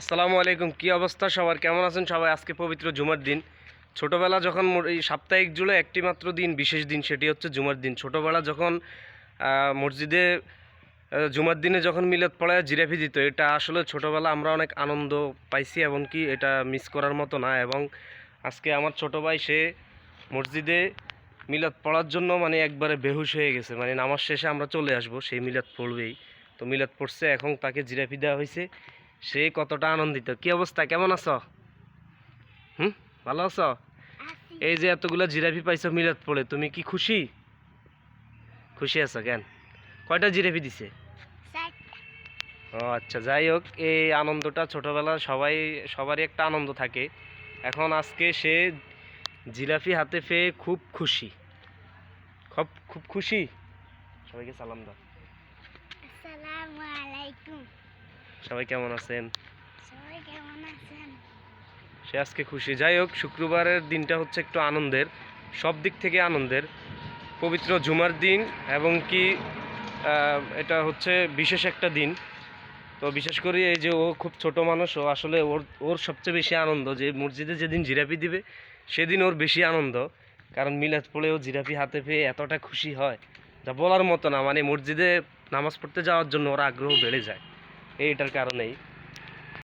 আসসালামু আলাইকুম, কি অবস্থা সবার? কেমন আছেন সবাই? আজকে পবিত্র জুমার দিন। ছোটোবেলা যখন এই সাপ্তাহিক জুড়ে একটি মাত্র দিন, বিশেষ দিন, সেটি হচ্ছে জুমার দিন। ছোটোবেলা যখন মসজিদে জুমার দিনে যখন মিলাদ পড়ায় জিরাফি দিত, এটা আসলে ছোটোবেলা আমরা অনেক আনন্দ পাইছি এবং কি এটা মিস করার মতো না। এবং আজকে আমার ছোটো ভাই, সে মসজিদে মিলাদ পড়ার জন্য মানে একবারে বেহুশ হয়ে গেছে। মানে নামাজ শেষে আমরা চলে আসব, সেই মিলাদ পড়বেই। তো মিলাদ পড়ছে, এখন তাকে জিরাফি দেওয়া হয়েছে। সে কতটা আনন্দিত। কি অবস্থা? কেমন আছো? হুম? ভালো আছো? এই যে এতগুলো জিরাফি পাইছো মিলাদ পড়ে তুমি কি খুশি? খুশি আছো কেন? কয়টা জিরাফি দিছে? ও আচ্ছা যাই হোক এই আনন্দটা ছোটবেলা সবাই সবারই একটা আনন্দ থাকে। এখন আজকে সে জিরাফি হাতে পেয়ে খুব খুশি। খুব খুব খুশি? সবাইকে সালাম দাও। আসসালামু আলাইকুম। সবাই কেমন আছেন? সে আজকে খুশি। যাই হোক শুক্রবারের দিনটা হচ্ছে একটু আনন্দের সব দিক থেকে আনন্দের। পবিত্র জুমার দিন এবং কি এটা হচ্ছে বিশেষ একটা দিন। তো বিশেষ করে এই যে ও খুব ছোট মানুষ ও আসলে ওর ওর সবচেয়ে বেশি আনন্দ যে মসজিদে যেদিন জিরাপি দিবে সেদিন ওর বেশি আনন্দ। কারণ মিলাদ পড়ে ও জিরাপি হাতে পেয়ে এতটা খুশি হয় যা বলার মতো না। মানে মসজিদে নামাজ পড়তে যাওয়ার জন্য ওর আগ্রহ বেড়ে যায়। এইটার কারণেই